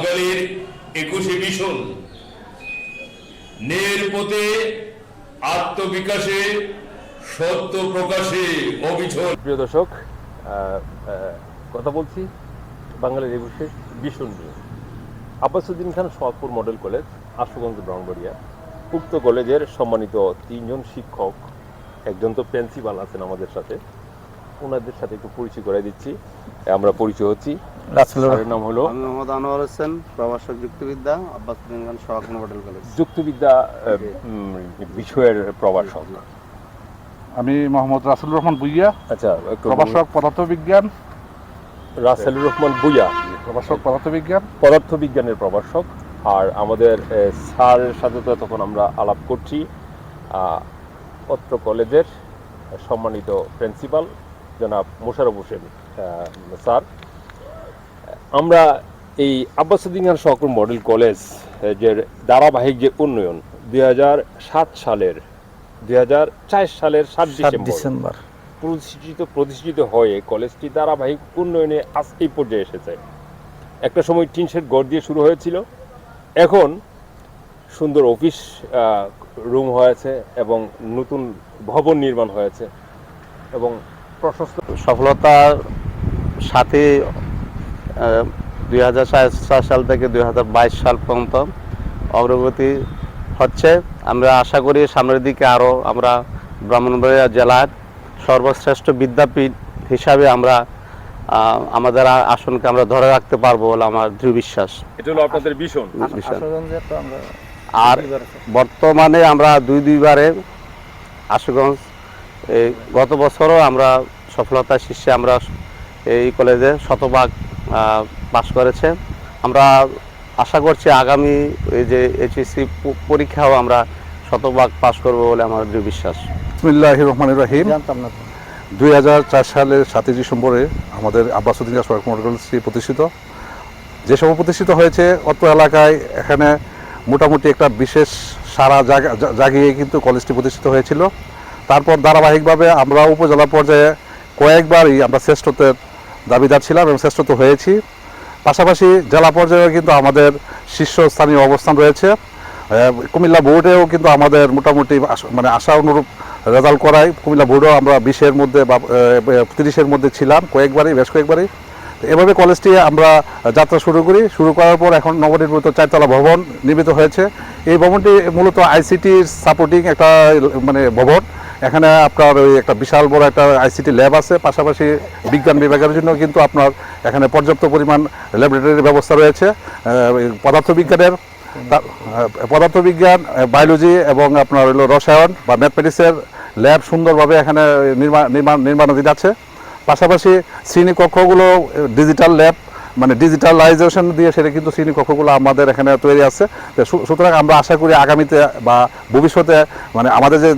বাঙালির একুশে মিশন নের পথে আত্মবিকাশে সত্য প্রকাশে অবিচল। প্রিয় দর্শক কথা বলছি বাঙালির একুশে ভীষণ নিয়ে। আব্বাসুদ্দিন খান সোহাগপুর মডেল কলেজ, আশুগঞ্জ ব্রাহ্মণবাড়িয়া, উক্ত কলেজের সম্মানিত তিনজন শিক্ষক, একজন তো প্রিন্সিপাল আছেন আমাদের সাথে, ওনাদের সাথে একটু পরিচয় করে দিচ্ছি। আমরা পরিচয় হচ্ছি নাম হলো আমি মোহাম্মদ আনোয়ার হোসেন প্রভাষক যুক্তিবিদ্যা আব্বাস মডেল কলেজ যুক্তিবিদ্যা বিষয়ের প্রভাষক। আমি মোহাম্মদ রাসুল রহমান বুইয়া আচ্ছা প্রভাষক পদার্থবিজ্ঞান। রাসেলুর রহমান বুয়া প্রভাষক পদার্থবিজ্ঞান। পদার্থবিজ্ঞানের প্রভাষক। আর আমাদের স্যারের সাথে তো তখন আমরা আলাপ করছি। অত্র কলেজের সম্মানিত প্রিন্সিপাল জনাব মোশারফ হোসেন স্যার। আমরা এই আব্বাসুদ্দিন খান সহকুর মডেল কলেজ যে ধারাবাহিক যে উন্নয়ন দুই হাজার সাত সালের দু হাজার চার সালের সাত ডিসেম্বর। ডিসেম্বর। প্রতিষ্ঠিত প্রতিষ্ঠিত হয়ে কলেজটি ধারাবাহিক উন্নয়নে আজ এই পর্যায়ে এসেছে। একটা সময় টিন শেড গড় দিয়ে শুরু হয়েছিল। এখন সুন্দর অফিস রুম হয়েছে এবং নতুন ভবন নির্মাণ হয়েছে এবং প্রশস্ত সফলতার সাথে দুই হাজার সাল থেকে দুই হাজার বাইশ সাল পর্যন্ত অগ্রগতি হচ্ছে। আমরা আশা করি সামনের দিকে আরও আমরা ব্রাহ্মণবাড়িয়া জেলার সর্বশ্রেষ্ঠ বিদ্যাপীঠ হিসাবে আমরা আমাদের আসনকে আমরা ধরে রাখতে পারব বলে আমার দৃঢ় বিশ্বাস। এটা হলো আপনাদের ভীষণ। আর বর্তমানে আমরা দুই দুইবারে আশুগঞ্জ এই গত বছরও আমরা সফলতার শীর্ষে আমরা এই কলেজে শতভাগ পাশ করেছে। আমরা আশা করছি আগামী এই যে এইচএসসি পরীক্ষাও আমরা শতভাগ পাশ করব বলে আমার দৃঢ় বিশ্বাস। বিসমিল্লাহ রহমান রহিম। জানতাম না তো। দুই সালের সাতই ডিসেম্বরে আমাদের আব্বাসুদ্দিন সোহাগ মডেল কলেজটি প্রতিষ্ঠিত। যে সময় প্রতিষ্ঠিত হয়েছে অত্র এলাকায় এখানে মোটামুটি একটা বিশেষ সারা জাগা- জাগিয়ে কিন্তু কলেজটি প্রতিষ্ঠিত হয়েছিল। তারপর ধারাবাহিকভাবে আমরা উপজেলা পর্যায়ে কয়েকবারই আমরা শ্রেষ্ঠত্বের দাবিদার ছিলাম এবং শ্রেষ্ঠত্ব হয়েছি। পাশাপাশি জেলা পর্যায়েও কিন্তু আমাদের শীর্ষস্থানীয় অবস্থান রয়েছে। কুমিল্লা বোর্ডেও কিন্তু আমাদের মোটামুটি মানে আশা অনুরূপ রেজাল্ট করায়। কুমিল্লা বোর্ডেও আমরা বিশের মধ্যে বা তিরিশের মধ্যে ছিলাম, কয়েকবারই, বেশ কয়েকবারই। এভাবে কলেজটি আমরা যাত্রা শুরু করি। শুরু করার পর এখন নবনির্মিত চারতলা ভবন নির্মিত হয়েছে। এই ভবনটি মূলত আইসিটির সাপোর্টিং একটা মানে ভবন। এখানে আপনার ওই একটা বিশাল বড় একটা আইসিটি ল্যাব আছে, পাশাপাশি বিজ্ঞান বিভাগের জন্য কিন্তু আপনার এখানে পর্যাপ্ত পরিমাণ ল্যাবরেটরির ব্যবস্থা রয়েছে। পদার্থবিজ্ঞানের পদার্থবিজ্ঞান বায়োলজি এবং আপনার হলো রসায়ন বা ম্যাথমেটিক্সের ল্যাব সুন্দরভাবে এখানে নির্মাণ নির্মাণ নির্মাণাধীন আছে। পাশাপাশি শ্রেণি কক্ষগুলো ডিজিটাল ল্যাব মানে ডিজিটালাইজেশন দিয়ে সেটা কিন্তু শ্রেণি কক্ষগুলো আমাদের এখানে তৈরি আছে। সুতরাং আমরা আশা করি আগামীতে বা ভবিষ্যতে মানে আমাদের যে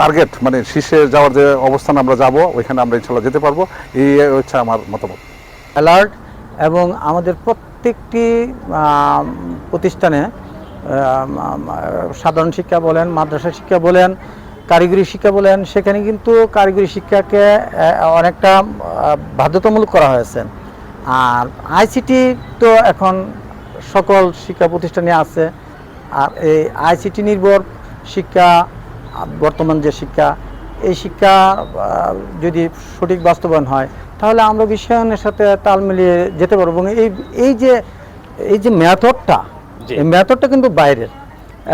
টার্গেট মানে শীর্ষে যাওয়ার যে অবস্থান আমরা যাব, ওইখানে আমরা ইনশাল্লাহ যেতে পারব। এই হচ্ছে আমার মতামত। অ্যালার্ট এবং আমাদের প্রত্যেকটি প্রতিষ্ঠানে সাধারণ শিক্ষা বলেন, মাদ্রাসা শিক্ষা বলেন, কারিগরি শিক্ষা বলেন, সেখানে কিন্তু কারিগরি শিক্ষাকে অনেকটা বাধ্যতামূলক করা হয়েছে। আর আইসিটি তো এখন সকল শিক্ষা প্রতিষ্ঠানে আছে। আর এই আইসিটি নির্ভর শিক্ষা বর্তমান যে শিক্ষা এই শিক্ষা যদি সঠিক বাস্তবায়ন হয় তাহলে আমরা বিশ্বায়নের সাথে তাল মিলিয়ে যেতে পারব। এবং এই এই যে এই যে মেথডটা। এই মেথডটা কিন্তু বাইরের।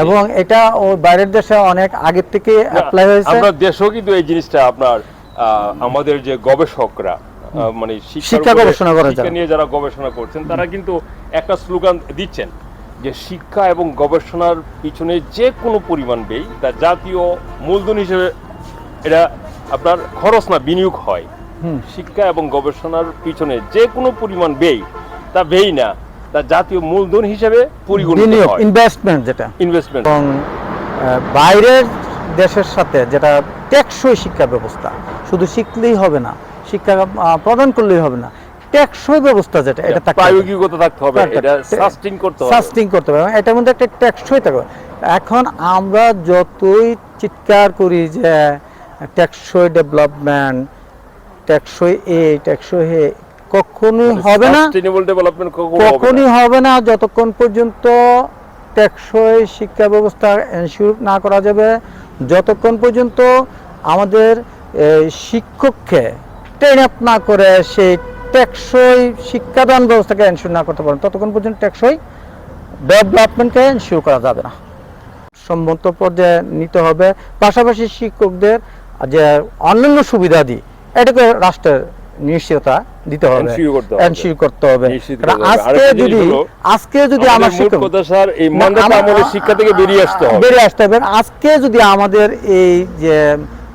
এবং এটা ও বাইরের দেশে অনেক আগের থেকে অ্যাপ্লাই হয়েছে। আমরা দেশেও কিন্তু এই জিনিসটা আপনার আমাদের যে গবেষকরা মানে শিক্ষা গবেষণা করে নিয়ে যারা গবেষণা করছেন তারা কিন্তু একটা স্লোগান দিচ্ছেন যে শিক্ষা এবং গবেষণার পিছনে যে কোনো পরিমাণ ব্যয় তা জাতীয় মূলধন হিসেবে এটা আপনার খরচ না বিনিয়োগ হয়। শিক্ষা এবং গবেষণার পিছনে যে কোনো পরিমাণ ব্যয় তা ব্যয় না তা জাতীয় মূলধন হিসেবে পরিগণিত হয়। ইনভেস্টমেন্ট যেটা। ইনভেস্টমেন্ট এবং বাইরের দেশের সাথে যেটা টেকসই শিক্ষা ব্যবস্থা শুধু শিখলেই হবে না শিক্ষা প্রদান করলেই হবে না টেকসই ব্যবস্থা যেটা এটা। প্রায়োগিকতা থাকতে হবে এটা হবে। করতে হবে সাস্টিং করতে হবে এটার মধ্যে একটা টেকসই থাকবে এখন আমরা যতই চিৎকার করি যে টেকসই ডেভেলপমেন্ট টেকসই এ টেকসই হে কখনোই হবে না সাস্টেনেবল ডেভেলপমেন্ট কখনো কখনই। হবে না যতক্ষণ পর্যন্ত টেকসই শিক্ষা ব্যবস্থা এনশিওর না করা যাবে যতক্ষণ পর্যন্ত আমাদের শিক্ষককে ট্রেন আপ না করে সেই টেকসই শিক্ষাদান ব্যবস্থাকে এনশিওর না করতে পারেন ততক্ষণ পর্যন্ত টেকসই ডেভেলপমেন্টকে এনশিওর করা যাবে না। সম্মত পর্যায়ে নিতে হবে পাশাপাশি শিক্ষকদের যে অন্যান্য সুবিধাদি এটাকে রাষ্ট্রের নিশ্চয়তা দিতে হবে Ensure করতে হবে। আজকে যদি আজকে যদি আমার শিক্ষক স্যার এই শিক্ষা থেকে বেরিয়ে আসতে হবে। বেরিয়ে আসতে হবে। আজকে যদি আমাদের এই যে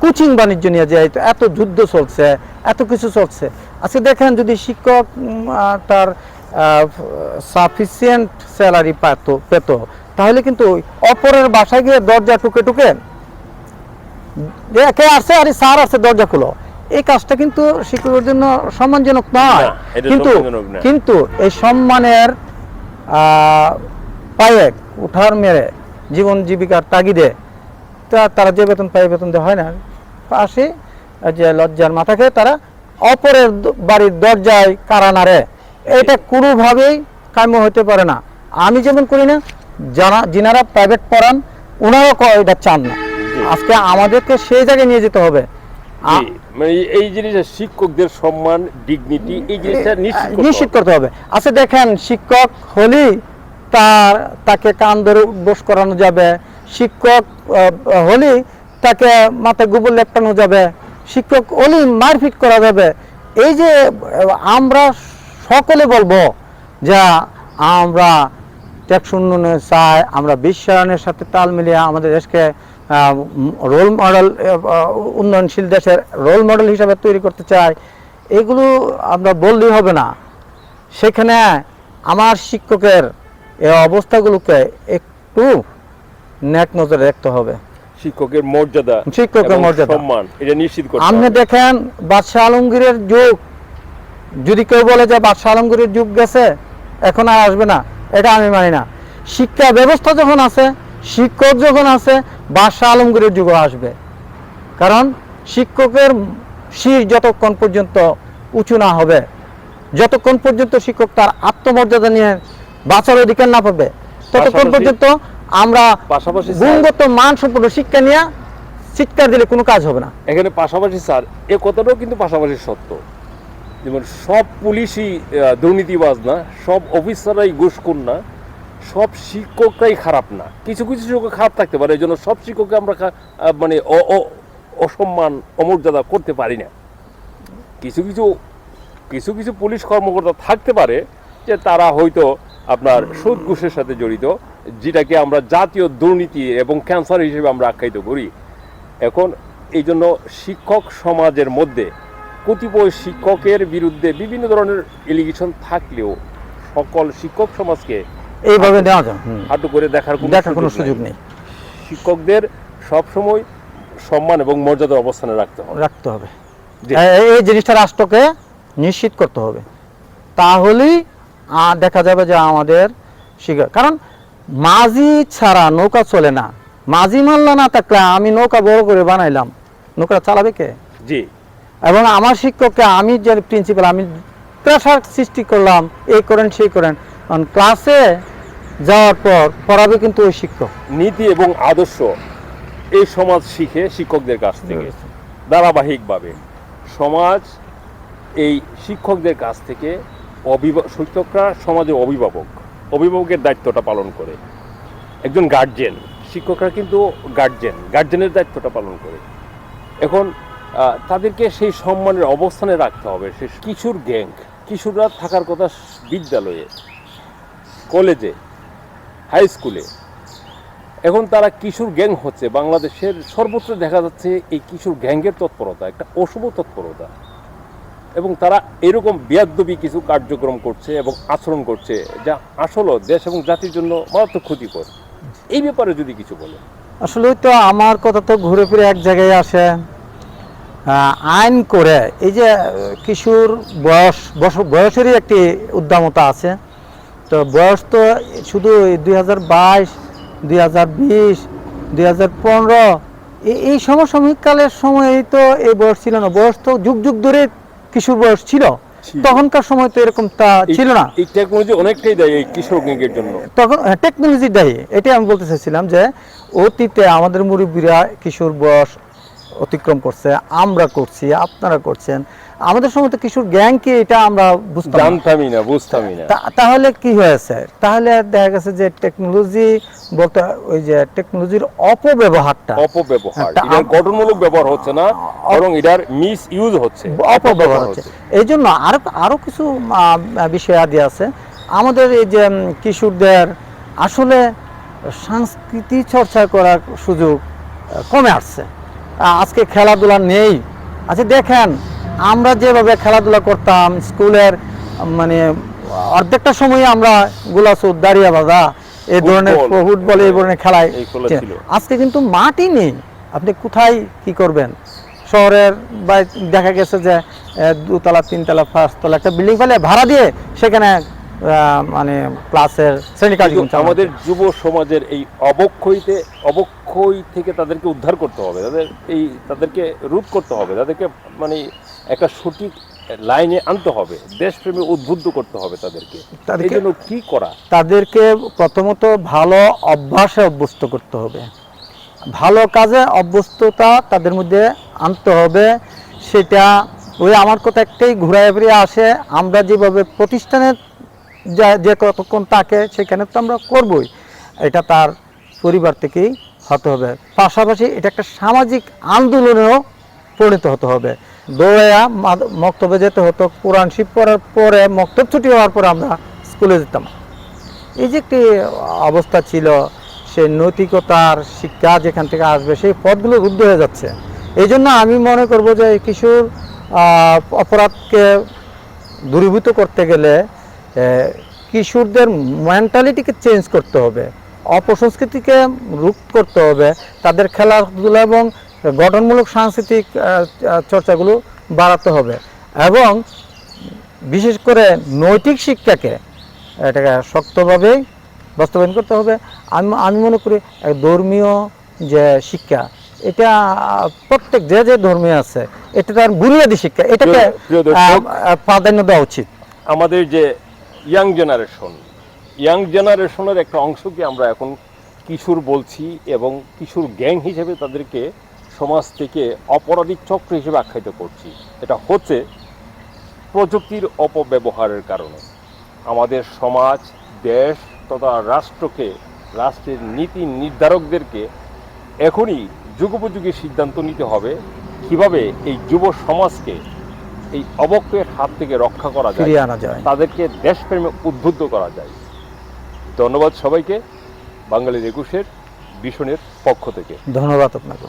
কোচিং বাণিজ্য নিয়ে যে এত যুদ্ধ চলছে এত কিছু চলছে। আজকে দেখেন যদি শিক্ষক তার সাফিসিয়েন্ট স্যালারি পেত পেত তাহলে কিন্তু অপরের বাসায় গিয়ে দরজা টুকে টুকে কে আসছে আরে স্যার আসছে দরজা খুলো। এই কাজটা কিন্তু শিক্ষকের জন্য সম্মানজনক নয়। কিন্তু কিন্তু এই সম্মানের আহ, পায়ে উঠার মেরে জীবন জীবিকার তাগিদে তা তারা যে বেতন পায় বেতন দেওয়া হয় না। পাশে যে লজ্জার মাথাকে তারা অপরের বাড়ির দরজায় কারা নাড়ে। এটা কোনোভাবেই কাম্য হতে পারে না। আমি যেমন করি না যারা যিনারা প্রাইভেট পড়ান ওনারাও এটা চান না। আজকে আমাদেরকে সেই জায়গায় নিয়ে যেতে হবে। মানে এই- জিনিসটা শিক্ষকদের সম্মান ডিগনিটি এই জিনিসটা নিশ্চিত করতে হবে। আচ্ছা দেখেন শিক্ষক হলেই তার তাকে কান ধরে উদ্বোস করানো যাবে। শিক্ষক হলেই তাকে মাথায় গোবর লেপটানো যাবে। শিক্ষক হলেই মারপিট করা যাবে। এই যে, আমরা সকলে বলব যে, আমরা ট্যাক্স উন্নয়নে চাই, আমরা বিশ্বায়নের সাথে তাল মিলিয়ে আমাদের দেশকে রোল মডেল উন্নয়নশীল দেশের রোল মডেল হিসাবে তৈরি করতে চাই। এগুলো আমরা বললেই হবে না। সেখানে আমার শিক্ষকের এই অবস্থাগুলোকে একটু ন্যাক নজরে রাখতে হবে। শিক্ষকের মর্যাদা শিক্ষকের মর্যাদা। সম্মান এটা নিশ্চিত করতে আপনি দেখেন বাদশাহ আলমগীরের যুগ। যদি কেউ বলে যে বাদশাহ আলমগীরের যুগ গেছে এখন আর আসবে না এটা আমি মানি না। শিক্ষা ব্যবস্থা যখন আছে শিক্ষক যখন আছে বাদশাহ আলমগীরের যুগও আসবে। কারণ শিক্ষকের শির যতক্ষণ পর্যন্ত উঁচু না হবে যতক্ষণ পর্যন্ত শিক্ষক তার আত্মমর্যাদা নিয়ে বাঁচার অধিকার না পাবে ততক্ষণ পর্যন্ত আমরা পাশাপাশি গুণগত মান সম্পন্ন শিক্ষা নিয়ে শিক্ষা দিলে কোনো কাজ হবে না। এখানে পাশাপাশি স্যার এ কথাটাও কিন্তু পাশাপাশি সত্য। যেমন সব পুলিশই দুর্নীতিবাজ না সব অফিসাররাই ঘুষখোর না সব শিক্ষকরাই খারাপ না। কিছু কিছু শিক্ষক খারাপ থাকতে পারে এই জন্য সব শিক্ষককে আমরা মানে অসম্মান অমর্যাদা করতে পারি না। কিছু কিছু কিছু কিছু পুলিশ কর্মকর্তা থাকতে পারে যে তারা হয়তো আপনার সুদ ঘুষের সাথে জড়িত যেটাকে আমরা জাতীয় দুর্নীতি এবং ক্যান্সার হিসেবে আমরা আখ্যায়িত করি। এখন এই জন্য শিক্ষক সমাজের মধ্যে কতিপয় শিক্ষকের বিরুদ্ধে বিভিন্ন ধরনের এলিগেশন থাকলেও সকল শিক্ষক সমাজকে এইভাবে নেওয়া যায়। হাঁটু করে দেখার দেখার কোনো সুযোগ নেই। শিক্ষকদের সবসময় সম্মান এবং মর্যাদার অবস্থানে রাখতে হবে। রাখতে হবে। এই- জিনিসটা রাষ্ট্রকে নিশ্চিত করতে হবে। তাহলেই দেখা যাবে যে আমাদের শিক্ষা কারণ মাঝি ছাড়া নৌকা চলে না। মাঝি মাল্লা না থাকলে আমি নৌকা বড় করে বানাইলাম। নৌকা চালাবে কে? জি। এবং আমার শিক্ষককে আমি যে প্রিন্সিপাল আমি প্রেশার সৃষ্টি করলাম এই করেন সেই করেন। কারণ ক্লাসে যাওয়ার পর পড়াবে কিন্তু ওই শিক্ষক। নীতি এবং আদর্শ এই সমাজ শিখে শিক্ষকদের কাছ থেকে। ধারাবাহিকভাবে সমাজ এই শিক্ষকদের কাছ থেকে অভিভাবক শিক্ষকরা সমাজের অভিভাবক। অভিভাবকের দায়িত্বটা পালন করে। একজন গার্জেন শিক্ষকরা কিন্তু গার্জেন গার্জেনের দায়িত্বটা পালন করে। এখন তাদেরকে সেই সম্মানের অবস্থানে রাখতে হবে। সে কিশোর গ্যাং কিশোররা থাকার কথা বিদ্যালয়ে কলেজে হাই স্কুলে এখন তারা কিশোর গ্যাং হচ্ছে। বাংলাদেশের সর্বত্র দেখা যাচ্ছে এই কিশোর গ্যাংয়ের তৎপরতা, একটা অশুভ তৎপরতা। এবং তারা এরকম বেয়াদ্দবি কিছু কার্যক্রম করছে এবং আচরণ করছে যা আসলে দেশ এবং জাতির জন্য মারাত্মক ক্ষতিকর। এই ব্যাপারে যদি কিছু বলে আসলে তো আমার কথা তো ঘুরে ফিরে এক জায়গায় আসে। আইন করে এই যে কিশোর বয়স বয়সেরই একটি উদ্দামতা আছে। তো বয়স তো শুধু দুই হাজার বাইশ, দুই হাজার বিশ, দুই হাজার পনেরো এই সমসাময়িক কালের সময় তো এই বয়স ছিল না। বয়স তো যুগ যুগ ধরে কিশোর বয়স ছিল? তখনকার সময় তো এরকম তা ছিল না। এই টেকনোলজি অনেকটাই দায়ী এই কিশোর গ্যাংয়ের জন্য। তখন টেকনোলজি দায়ী। এটাই আমি বলতে চাইছিলাম যে অতীতে আমাদের মুরব্বীরা কিশোর বয়স অতিক্রম করছে আমরা করছি আপনারা করছেন। আমাদের সময় তো কিশোর গ্যাং কি এটা আমরা বুঝতাম না। জানতামই না বুঝতামই না। তাহলে কি হয়েছে? তাহলে দেখা গেছে যে টেকনোলজি বলতে ওই যে টেকনোলজির অপব্যবহারটা। অপব্যবহার এটার গঠনমূলক ব্যবহার হচ্ছে না বরং এটার মিস ইউজ হচ্ছে অপব্যবহার হচ্ছে। এই জন্য আরও আরও কিছু বিষয় আদি আছে। আমাদের এই যে কিশোরদের আসলে সংস্কৃতি চর্চা করার সুযোগ কমে আসছে। আজকে খেলাধুলা নেই। আচ্ছা দেখেন আমরা যেভাবে খেলাধুলা করতাম স্কুলের মানে অর্ধেকটা সময় আমরা গোলাসুদ দাঁড়িয়ে বাজা এই ধরনের ফুটবল। এই ধরনের খেলায় আজকে কিন্তু মাটি নেই। আপনি কোথায় কি করবেন? শহরের বা দেখা গেছে যে দুতলা তিনতলা পাঁচতলা একটা বিল্ডিং ফেলে ভাড়া দিয়ে সেখানে মানে ক্লাসের কার্যক্রম আমাদের যুব সমাজের এই অবক্ষয়তে অবক্ষয় থেকে তাদেরকে উদ্ধার করতে হবে। তাদের এই তাদেরকে রোধ করতে হবে। তাদেরকে মানে একটা সঠিক লাইনে আনতে হবে দেশপ্রেমে উদ্বুদ্ধ করতে হবে তাদেরকে। তাদের জন্য কি করা? তাদেরকে প্রথমত ভালো অভ্যাসে অভ্যস্ত করতে হবে। ভালো কাজে অভ্যস্ততা তাদের মধ্যে আনতে হবে। সেটা ওই আমার কথা একটাই ঘুরায় ফিরে আসে আমরা যেভাবে প্রতিষ্ঠানের যা যে কতক্ষণ থাকে সেখানে তো আমরা করবই। এটা তার পরিবার থেকেই হতে হবে। পাশাপাশি এটা একটা সামাজিক আন্দোলনেও পরিণত হতে হবে। দৌড়াইয়া মক্তবে যেতে হতো। কোরআন শিব পড়ার পরে মক্তব ছুটি হওয়ার পরে আমরা স্কুলে যেতাম। এই যে একটি অবস্থা ছিল, সেই নৈতিকতার শিক্ষা যেখান থেকে আসবে, সেই পথগুলো রুদ্ধ হয়ে যাচ্ছে। এই জন্য আমি মনে করব যে কিশোর অপরাধকে দূরীভূত করতে গেলে কিশোরদের মেন্টালিটিকে চেঞ্জ করতে হবে। অপসংস্কৃতিকে রূপ করতে হবে। তাদের খেলাধুলা এবং গঠনমূলক সাংস্কৃতিক চর্চাগুলো বাড়াতে হবে। এবং বিশেষ করে নৈতিক শিক্ষাকে এটাকে শক্তভাবে বাস্তবায়ন করতে হবে। আমি আমি মনে করি এক ধর্মীয় যে শিক্ষা এটা প্রত্যেক যে যে ধর্মীয় আছে এটা তার বুনিয়াদী শিক্ষা এটাকে প্রাধান্য দেওয়া উচিত। আমাদের যে ইয়াং জেনারেশন ইয়াং জেনারেশনের একটা অংশকে আমরা এখন কিশোর বলছি এবং কিশোর গ্যাং হিসেবে তাদেরকে সমাজ থেকে অপরাধী চক্র হিসেবে আখ্যায়িত করছি। এটা হচ্ছে প্রযুক্তির অপব্যবহারের কারণে। আমাদের সমাজ দেশ তথা রাষ্ট্রকে রাষ্ট্রের নীতি নির্ধারকদেরকে এখনই যুগোপযোগী সিদ্ধান্ত নিতে হবে কীভাবে এই যুব সমাজকে এই অবক্ষয়ের হাত থেকে রক্ষা করা যায় আনা যায়। তাদেরকে দেশপ্রেমে উদ্বুদ্ধ করা যায়। ধন্যবাদ সবাইকে। বাঙালির একুশের ভীষণের পক্ষ থেকে। ধন্যবাদ আপনাকে।